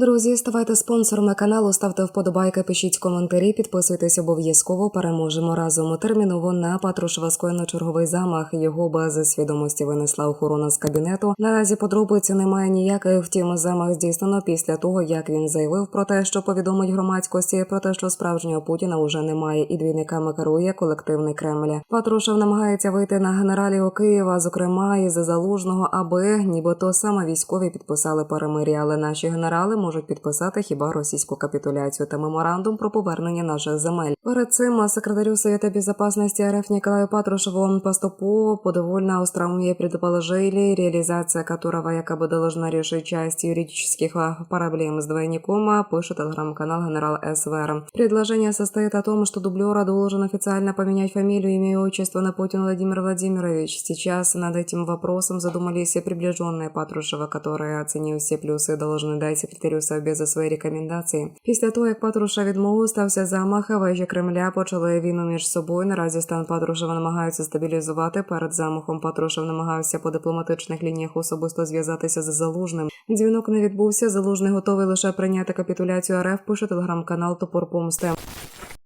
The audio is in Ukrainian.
Друзі, ставайте спонсорами каналу, ставте вподобайки, пишіть коментарі, підписуйтесь обов'язково. Переможемо разом. Терміново на Патрушева скоєно черговий замах. Його без свідомості винесла охорона з кабінету. Наразі подробиці немає ніяких. Втім, замах здійснено після того, як він заявив про те, що повідомить громадськості про те, що справжнього Путіна уже немає, і двійниками керує колективний Кремль. Патрушев намагається вийти на генералів Києва, зокрема і за залужного, аби нібито саме військові підписали перемир'я, але наші генерали можуть підписати хіба російську капітуляцію та меморандум про повернення наших земель. Перед цим секретарю Совета Безопасности РФ Николаю Патрушеву поступово подовольно остроумие предположили, реализация которого якобы должна решить часть юридических а, проблем с двойником, а, пишет телеграм-канал генерал СВР. Предложение состоит о том, что дублера должен официально поменять фамилию, имя и отчество на Путин Владимир Владимирович. Сейчас над этим вопросом задумались все приближенные Патрушева, которые, оценив все плюсы, должны дать секретарю Совбеза свої рекомендації. Після того, як Патруша відмовив, стався замах, а вежі Кремля почали війну між собою. Наразі стан Патрушева намагаються стабілізувати. Перед замахом Патрушев намагався по дипломатичних лініях особисто зв'язатися з залужним. Дзвінок не відбувся. Залужний готовий лише прийняти капітуляцію РФ. Пише телеграм-канал Топор Помсти.